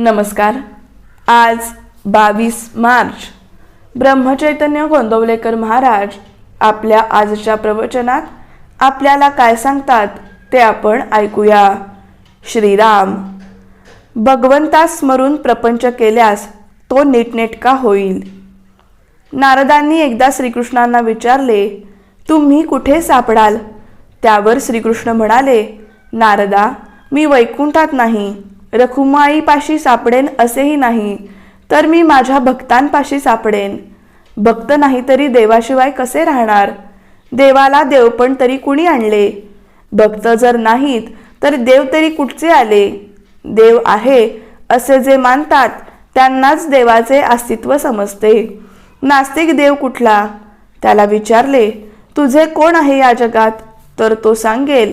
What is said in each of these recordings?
नमस्कार. आज बावीस मार्च. ब्रह्मचैतन्य गोंदवलेकर महाराज आपल्या आजच्या प्रवचनात आपल्याला काय सांगतात ते आपण ऐकूया. श्रीराम भगवंतास स्मरून प्रपंच केल्यास तो नीटनेटका होईल. नारदांनी एकदा श्रीकृष्णांना विचारले तुम्ही कुठे सापडाल? त्यावर श्रीकृष्ण म्हणाले नारदा मी वैकुंठात नाही. रखुमाईपाशी सापडेन असेही नाही तर मी माझ्या भक्तांपाशी सापडेन. भक्त नाही तरी देवाशिवाय कसे राहणार? देवाला देवपण तरी कुणी आणले? भक्त जर नाहीत तर देव तरी कुठचे आले? देव आहे असे जे मानतात त्यांनाच देवाचे अस्तित्व समजते. नास्तिक देव कुठला? त्याला विचारले तुझे कोण आहे या जगात? तर तो सांगेल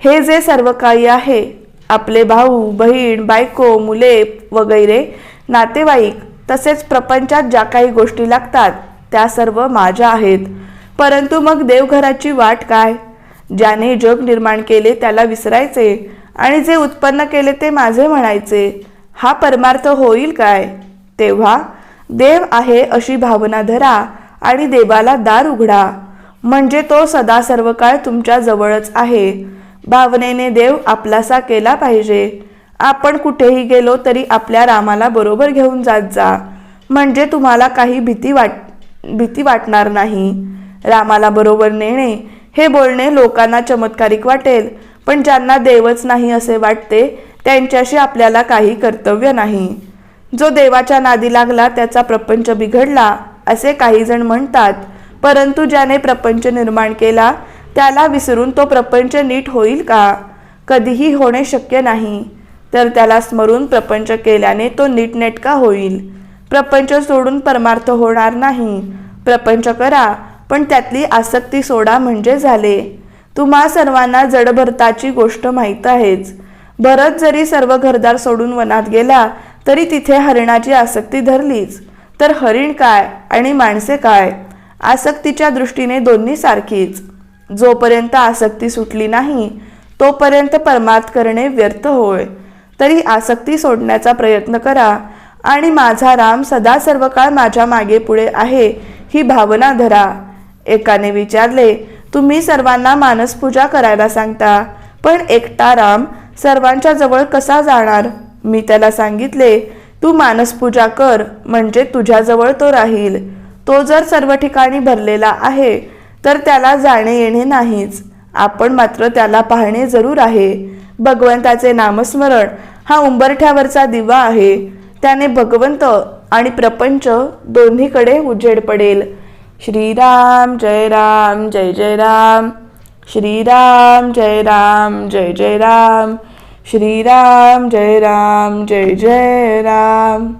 हे जे सर्व काही आहे आपले भाऊ बहीण बायको मुले वगैरे नातेवाईक तसेच प्रपंचात ज्या काही गोष्टी लागतात त्या सर्व माझ्या आहेत. परंतु मग देवघराची वाट काय? ज्याने जग निर्माण केले त्याला विसरायचे आणि जे उत्पन्न केले ते माझे म्हणायचे हा परमार्थ होईल काय? तेव्हा देव आहे अशी भावना धरा आणि देवाला दार उघडा. म्हणजे तो सदा सर्व काळ तुमच्या जवळच आहे. भावनेने देव आपलासा केला पाहिजे. आपण कुठेही गेलो तरी आपल्या रामाला बरोबर घेऊन जात जा. म्हणजे तुम्हाला काही भीती वाट भीती वाटणार नाही. रामाला बरोबर नेणे हे बोलणे लोकांना चमत्कारिक वाटेल पण ज्यांना देवच नाही असे वाटते त्यांच्याशी आपल्याला काही कर्तव्य नाही. जो देवाच्या नादी लागला त्याचा प्रपंच बिघडला असे काही जण म्हणतात. परंतु ज्याने प्रपंच निर्माण केला त्याला विसरून तो प्रपंच नीट होईल का? कधीही होणे शक्य नाही. तर त्याला स्मरून प्रपंच केल्याने तो नीटनेटका होईल. प्रपंच सोडून परमार्थ होणार नाही. प्रपंच करा पण त्यातली आसक्ती सोडा म्हणजे झाले. तुम्हा सर्वांना जडभरताची गोष्ट माहीत आहेच. भरत जरी सर्व घरदार सोडून वनात गेला तरी तिथे हरिणाची आसक्ती धरलीच. तर हरिण काय आणि माणसे काय? आसक्तीच्या दृष्टीने दोन्ही सारखीच. जोपर्यंत आसक्ती सुटली नाही तोपर्यंत परमार्थ करणे व्यर्थ होय. तरी आसक्ती सोडण्याचा प्रयत्न करा आणि माझा राम सदा सर्व काळ माझ्या मागे पुढे आहे ही भावना धरा. एकाने विचारले तुम्ही सर्वांना मानसपूजा करायला सांगता पण एकटा राम सर्वांच्या जवळ कसा जाणार? मी त्याला सांगितले तू मानसपूजा कर म्हणजे तुझ्याजवळ तो राहील. तो जर सर्व ठिकाणी भरलेला आहे तर त्याला जाणे येणे नाहीच. आपण मात्र त्याला पाहणे जरूर आहे. भगवंताचे नामस्मरण हा उंबरठ्यावरचा दिवा आहे. त्याने भगवंत आणि प्रपंच दोन्हीकडे उजेड पडेल. श्रीराम जय राम जय जय राम. श्रीराम जय राम जय जय राम. श्रीराम जय राम जय जय राम.